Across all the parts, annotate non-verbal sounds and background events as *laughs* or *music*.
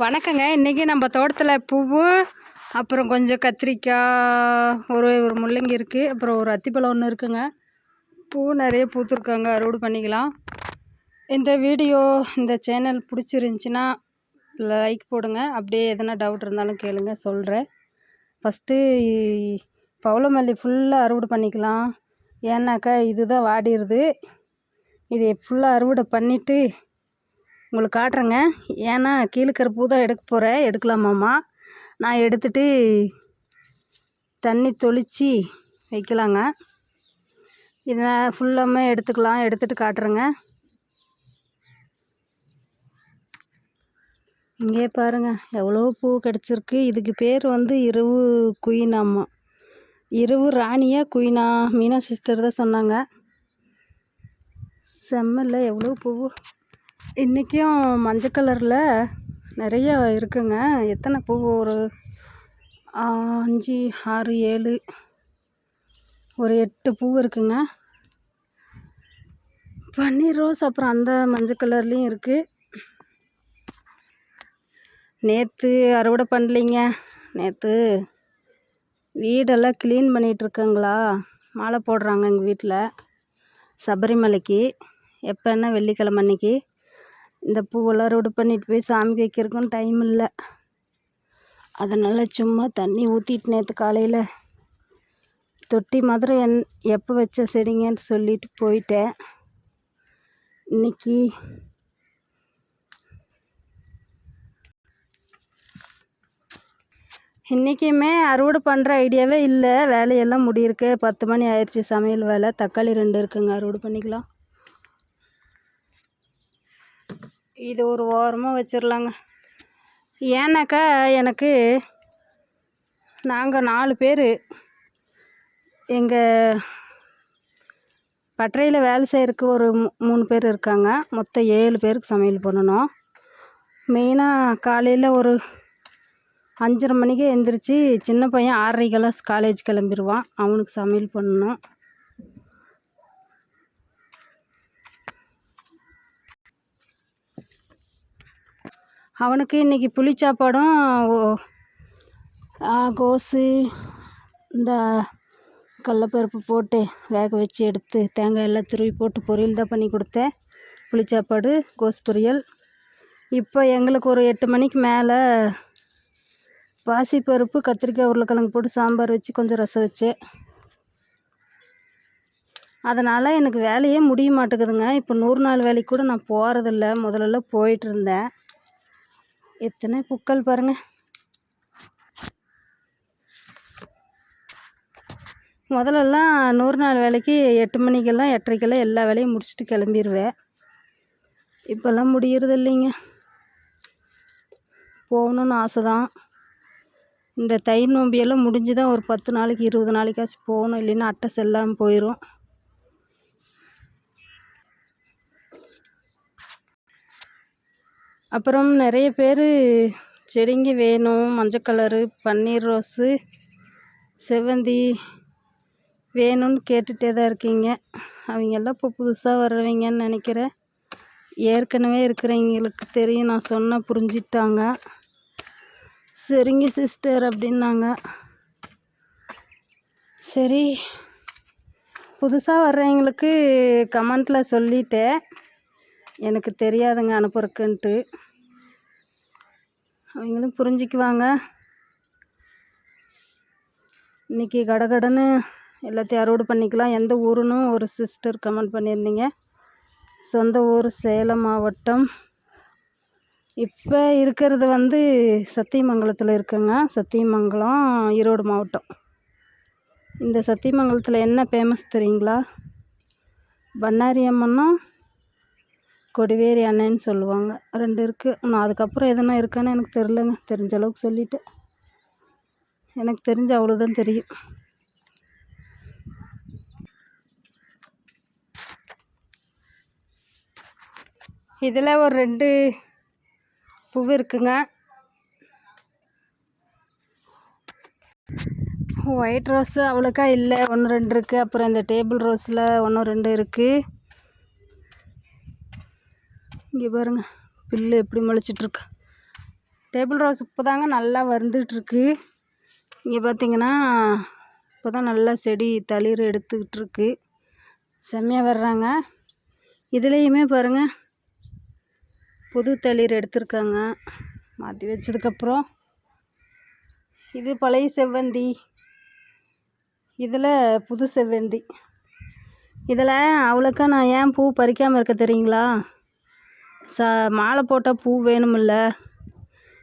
வணக்கங்க. இன்றைக்கி நம்ம தோட்டத்தில் பூவு அப்புறம் கொஞ்சம் கத்திரிக்காய் ஒரு ஒரு முள்ளங்கி இருக்குது அப்புறம் ஒரு அத்திப்பழம் ஒன்று இருக்குங்க. பூ நிறைய பூத்துருக்காங்க. அறுவடை பண்ணிக்கலாம். இந்த வீடியோ இந்த சேனல் பிடிச்சிருந்துச்சின்னா லைக் போடுங்க. அப்படியே எதனா டவுட் இருந்தாலும் கேளுங்க. சொல்கிறேன் ஃபஸ்ட்டு பவளமல்லி ஃபுல்லாக அறுவடை பண்ணிக்கலாம். ஏன்னாக்கா இதுதான் வாடிடுது. இதை ஃபுல்லாக அறுவடை பண்ணிவிட்டு உங்களுக்கு காட்டுறேங்க. ஏன்னா கீழே பூ தான் எடுக்க போகிறேன் எடுக்கலாமாம்மா? நான் எடுத்துட்டு தண்ணி தொளித்து வைக்கலாங்க. இதை ஃபுல்லாமே எடுத்துக்கலாம். எடுத்துகிட்டு காட்டுறேங்க. இங்கே பாருங்கள் எவ்வளோ பூ கிடச்சிருக்கு. இதுக்கு பேர் வந்து இரவு குயினாம்மா. இரவு ராணியா குயினா. மீனா சிஸ்டர் தான் சொன்னாங்க. செம்மல்ல எவ்வளோ பூ. இன்றைக்கும் மஞ்சள் கலரில் நிறைய இருக்குங்க. எத்தனை பூ? ஒரு அஞ்சு ஆறு ஏழு ஒரு எட்டு பூ இருக்குங்க. பன்னீர் ரோஸ் அப்புறம் அந்த மஞ்சள் கலர்லேயும் இருக்குது நேற்று அறுவடை பண்ணலைங்க. நேற்று வீடெல்லாம் க்ளீன் பண்ணிகிட்ருக்கங்களா மாலை போடுறாங்க எங்கள் வீட்டில் சபரிமலைக்கு. எப்போன்னா வெள்ளிக்கிழம அன்னைக்கு? இந்த பூவெல்லாம் ரோடு பண்ணிட்டு போய் சாமிக்கு வைக்கிறதுக்கும் டைம் இல்லை. அதனால் சும்மா தண்ணி ஊற்றிட்டு நேற்று காலையில் தொட்டி மாதிரி என் எப்போ வச்ச செடிங்கன்னு சொல்லிட்டு போயிட்டேன். இன்னைக்கு இன்றைக்குமே அறுவடை பண்ணுற ஐடியாவே இல்லை. வேலையெல்லாம் முடியிருக்கு. பத்து மணி ஆயிடுச்சு சமையல் வேலை. தக்காளி ரெண்டு இருக்குங்க. அறுவடை பண்ணிக்கலாம். இது ஒரு ஓரமாக வச்சிடலாங்க ஏன்னாக்கா எனக்கு நாங்கள் நாலு பேர் எங்கள் பட்டறையில் வேலை செய்கிறதுக்கு ஒரு மூணு பேர் இருக்காங்க. மொத்தம் ஏழு பேருக்கு சமையல் பண்ணணும். மெயினாக காலையில் ஒரு அஞ்சரை மணிக்கே எழுந்திரிச்சி சின்ன பையன் ஆறரைக்கெல்லாம் காலேஜ் கிளம்பிடுவான் அவனுக்கு சமையல் பண்ணணும். அவனுக்கு இன்றைக்கி புளி சாப்பாடும் கோஸு இந்த கடலப்பருப்பு போட்டு வேக வச்சு எடுத்து தேங்காய் எல்லாம் துருவி போட்டு பொரியல் தான் பண்ணி கொடுத்தேன். புளி சாப்பாடு கோஸ் பொரியல். இப்போ எங்களுக்கு ஒரு எட்டு மணிக்கு மேலே பாசிப்பருப்பு கத்திரிக்காய் உருளைக்கிழங்கு போட்டு சாம்பார் வச்சு கொஞ்சம் ரசம் வச்சேன். அதனால் எனக்கு வேலையே முடிய மாட்டேங்குதுங்க. இப்போ நூறு நாள் வேலைக்கு கூட நான் போகிறதில்ல முதல்லலாம் போயிட்டுருந்தேன் எத்தனை பூக்கள் பாருங்கள் முதலெல்லாம் நூறு நாள் வேலைக்கு எட்டு மணிக்கெல்லாம் எட்டரைக்கெல்லாம் எல்லா வேலையும் முடிச்சுட்டு கிளம்பிடுவேன் இப்போல்லாம் முடியறது இல்லைங்க. போகணுன்னு ஆசை தான் இந்த தை நோம்பியெல்லாம் முடிஞ்சு தான் ஒரு பத்து நாளைக்கு இருபது நாளைக்காச்சும் போகணும். இல்லைன்னா அட்டை செல்லாமல் போயிடும் அப்புறம் நிறைய பேர் செடிங்க வேணும் மஞ்சள் கலரு பன்னீர் ரோஸு செவ்வந்தி வேணும்னு கேட்டுகிட்டே தான் இருக்கீங்க. அவங்கெல்லாம் இப்போ புதுசாக வர்றவங்கன்னு நினைக்கிறேன். ஏற்கனவே இருக்கிறவங்களுக்கு தெரியும் நான் சொன்ன புரிஞ்சிட்டாங்க சரிங்க சிஸ்டர் அப்படின்னாங்க. சரி புதுசாக வர்றவங்களுக்கு கமெண்ட்டில் சொல்லிட்டேன். எனக்கு தெரியாதுங்க அனுப்புறக்குன்ட்டு. அவங்களும் புரிஞ்சுக்குவாங்க. இன்றைக்கி கடகடன்னு எல்லாத்தையும் அறுவடை பண்ணிக்கலாம். எந்த ஊருன்னு ஒரு சிஸ்டர் கமெண்ட் பண்ணியிருந்தீங்க. சொந்த ஊர் சேலம் மாவட்டம். இப்போ இருக்கிறது வந்து சத்தியமங்கலத்தில் இருக்குங்க. சத்தியமங்கலம் ஈரோடு மாவட்டம். இந்த சத்தியமங்கலத்தில் என்ன ஃபேமஸ் தெரியுங்களா? பண்ணாரி அம்மனும் கொடிவேரி அணைன்னு சொல்லுவாங்க. ரெண்டு இருக்குது நான் அதுக்கப்புறம் எதுனா இருக்கான்னு எனக்கு தெரிலங்க தெரிஞ்ச அளவுக்கு சொல்லிவிட்டேன் எனக்கு தெரிஞ்ச அவ்வளோதான் தெரியும். இதில் ஒரு ரெண்டு பூ இருக்குங்க. ஒயிட் ரோஸு அவ்வளோக்கா இல்லை. ஒன்று ரெண்டு இருக்குது அப்புறம் இந்த டேபிள் ரோஸில் ஒன்று ரெண்டு இருக்குது இங்கே பாருங்கள் புல்லு எப்படி முளைச்சிட்ருக்கு. டேபிள் ரோஸ் இப்போ தாங்க நல்லா வருந்துட்டுருக்கு இங்கே பார்த்தீங்கன்னா இப்போ தான் நல்லா செடி தளிர் எடுத்துக்கிட்டு இருக்கு செம்மையாக வர்றாங்க. இதுலேயுமே பாருங்கள் புது தளிர் எடுத்திருக்காங்க. மாற்றி வச்சதுக்கப்புறம் இது பழைய செவ்வந்தி. இதில் புது செவ்வந்தி. இதில் அவ்வளோக்கா நான் ஏன் பூ பறிக்காமல் இருக்க தெரியுங்களா? ச மாலை போட்டால் பூ வேணுமில்ல.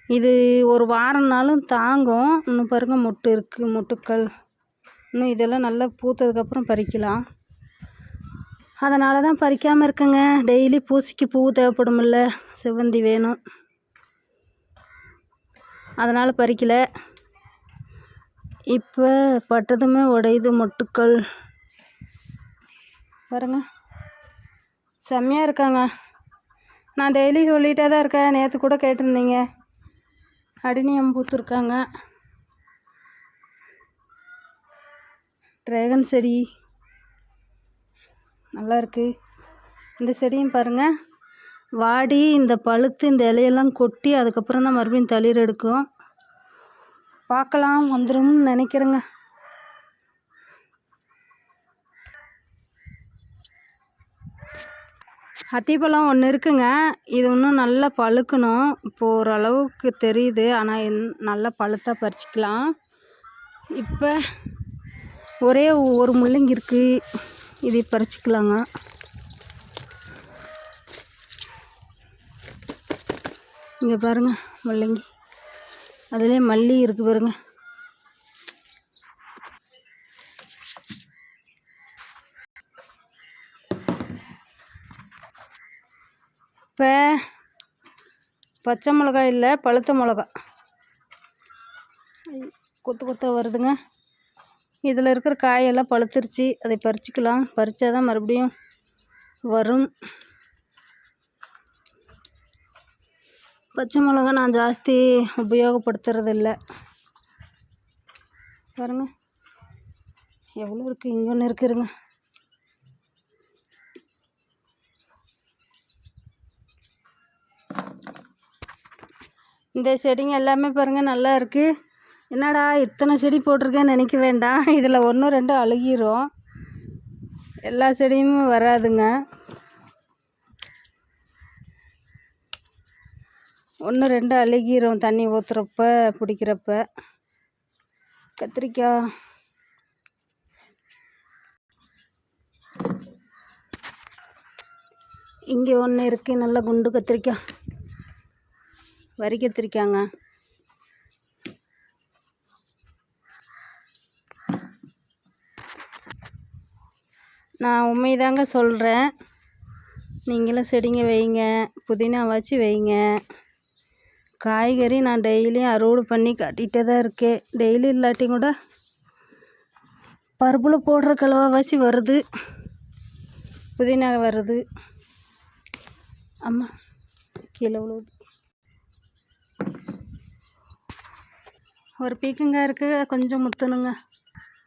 இது ஒரு வாரம்னாலும் தாங்கும். இன்னும் பாருங்க மொட்டு இருக்குது மொட்டுக்கள். இன்னும் இதெல்லாம் நல்லா பூத்ததுக்கப்புறம் பறிக்கலாம். அதனால தான் பறிக்காமல் இருக்கேங்க. டெய்லி பூசிக்கு பூ தேவைப்படுமில்ல. செவ்வந்தி வேணும். அதனால் பறிக்கல. இப்போ பட்டதுமே உடையுது மொட்டுக்கள். பாருங்க. செம்மையாக இருக்காங்க. நான் டெய்லி சொல்லிகிட்டே தான் இருக்கேன். நேற்று கூட கேட்டிருந்தீங்க. அடினியம் பூத்துருக்காங்க ட்ராகன் செடி. நல்லாருக்கு இந்த செடியும் பாருங்கள் வாடி இந்த பழுத்து இந்த இலையெல்லாம் கொட்டி அதுக்கப்புறம் தான் மறுபடியும் தளிர் எடுக்கும். பார்க்கலாம் வந்துடும் நினைக்கிறேங்க. அத்திப்பழம் ஒன்று இருக்குங்க. இது இன்னும் நல்லா பழுக்கணும். இப்போ ஓரளவுக்கு தெரியுது. ஆனால் நல்லா பழுத்தா பறிச்சிக்கலாம். இப்போ ஒரே ஒரு முள்ளங்கி இருக்குது இதை பறிச்சிக்கலாங்க. இங்கே பாருங்கள் முள்ளங்கி. அதுலேயே மல்லி இருக்குது பாருங்கள் இப்போ பச்சை மிளகா இல்லை பழுத்த மிளகா கொத்து கொத்தாக வருதுங்க. இதில் இருக்கிற காயெல்லாம் பழுத்துருச்சு. அதை பறிச்சுக்கலாம். பறித்தா தான் மறுபடியும் வரும். பச்சை மிளகா நான் ஜாஸ்தி உபயோகப்படுத்துறது இல்லை பாருங்கள் எவ்வளோ இருக்குது இங்கே ஒன்று இருக்குதுங்க. இந்த செடிங்க எல்லாமே பாருங்கள் நல்லா இருக்குது என்னடா இத்தனை செடி போட்டிருக்கேன்னு நினைக்க வேண்டாம். *laughs* இதில் ஒன்று ரெண்டு அழுகிரும். எல்லா செடியுமே வராதுங்க. ஒன்று ரெண்டு அழுகிரும் தண்ணி ஊற்றுறப்ப பிடிக்கிறப்ப. கத்திரிக்காய் இங்கே ஒன்று இருக்குது நல்ல குண்டு கத்திரிக்காய் வரி கத்திரிக்காங்க நான் உண்மைதாங்க சொல்கிறேன் நீங்களும் செடிங்க வைங்க. புதினா வச்சு வைங்க. காய்கறி நான் டெய்லியும் அறுவடை பண்ணி கட்டிகிட்டே தான் இருக்கேன். டெய்லி இல்லாட்டி கூட பருப்பில் போடுற கலவாசி வருது. புதினா வருது. அம்மா கீழே விழுவுது. ஒரு பீக்கங்காய் இருக்குது கொஞ்சம் முத்தணுங்க.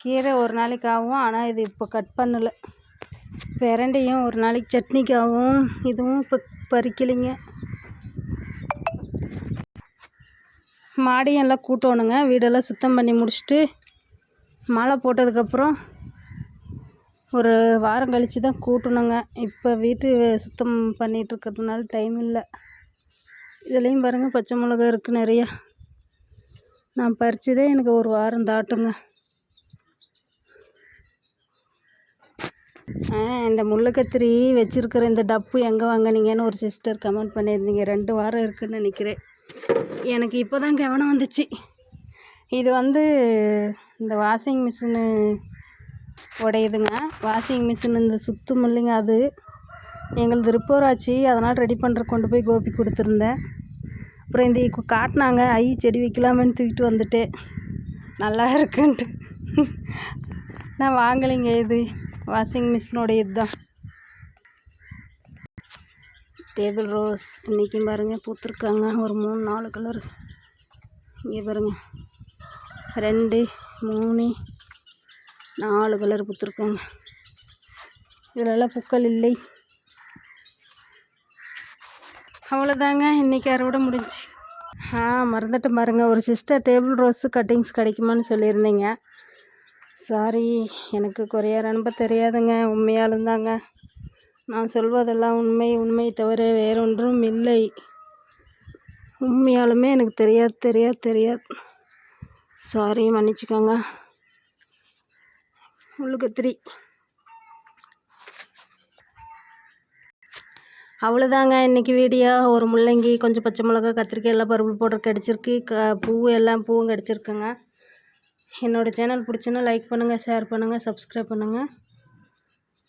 கீரை ஒரு நாளைக்கு ஆகும் ஆனால் இது இப்போ கட் பண்ணலை. பிரண்டையும் ஒரு நாளைக்கு சட்னிக்காகவும் இதுவும் இப்போ பறிக்கலைங்க. மாடியும் எல்லாம் கூட்டணுங்க. வீடெல்லாம் சுத்தம் பண்ணி முடிச்சுட்டு மாலை போட்டதுக்கப்புறம் ஒரு வாரம் கழித்து தான் கூட்டணுங்க. இப்போ வீட்டு சுத்தம் பண்ணிகிட்டு இருக்கிறதுனால டைம் இல்லை. இதுலேயும் பாருங்கள் பச்சை மிளகா இருக்குது நிறையா. நான் பறிச்சதே எனக்கு ஒரு வாரம் தாட்டுங்க. இந்த முள்ளக்கத்திரி வச்சுருக்கிற இந்த டப்பு எங்கே வாங்குனீங்கன்னு ஒரு சிஸ்டர் கமெண்ட் பண்ணியிருந்தீங்க. ரெண்டு வாரம் இருக்குன்னு நினைக்கிறேன். எனக்கு இப்போ தான் கவனம் வந்துச்சு. இது வந்து இந்த வாஷிங் மிஷினு உடையுதுங்க. வாஷிங் மிஷின் இந்த சுத்தும் இல்லைங்க அது. எங்களுது ரிப்பேர் ஆச்சு அதனால் ரெடி பண்ணுற கொண்டு போய் கோபி கொடுத்துருந்தேன். அப்புறம் இந்த காட்டினாங்க. ஐ செடி வைக்கலாமேன்னு தூக்கிட்டு வந்துட்டேன் நல்லா இருக்குன்ட்டு. நான் வாங்கலைங்க இது. வாஷிங் மிஷினோடைய இதுதான் டேபிள் ரோஸ். இன்றைக்கும் பாருங்கள் பூத்துருக்காங்க. ஒரு மூணு நாலு கலர். இங்கே பாருங்கள் ரெண்டு மூணு நாலு கலர் பூத்துருக்காங்க. இதிலெல்லாம் பூக்கள் இல்லை. அவ்வளோதாங்க இன்றைக்கி அறுவடை முடிஞ்சு. ஆ மறந்துட்டு பாருங்க. ஒரு சிஸ்டர் டேபிள் ரோஸு கட்டிங்ஸ் கிடைக்குமான்னு சொல்லியிருந்தீங்க. சாரி எனக்கு கொரியர் அனுப்ப தெரியாதுங்க. உண்மையாலும் தாங்க. நான் சொல்வதெல்லாம் உண்மை உண்மை தவிர வேறொன்றும் இல்லை. உண்மையாலுமே எனக்கு தெரியாது தெரியாது தெரியாது. சாரி மன்னிச்சுக்கோங்க. முள்ளுக்கத்திரி அவ்வளோதாங்க இன்றைக்கி வீடியோ ஒரு முள்ளங்கி கொஞ்சம் பச்சை மிளகா கத்திரிக்காய் எல்லாம் பருப்பு போட்டு கிடச்சிருக்கு. க பூ எல்லாம் பூவும் கிடச்சிருக்குங்க. என்னோடய சேனல் பிடிச்சுன்னா லைக் பண்ணுங்கள் ஷேர் பண்ணுங்கள் சப்ஸ்கிரைப் பண்ணுங்கள்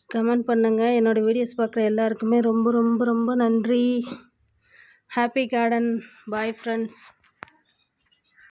கமெண்ட் பண்ணுங்கள் என்னோடய வீடியோஸ் பார்க்குற எல்லாருக்குமே ரொம்ப ரொம்ப ரொம்ப நன்றி. Happy garden bye friends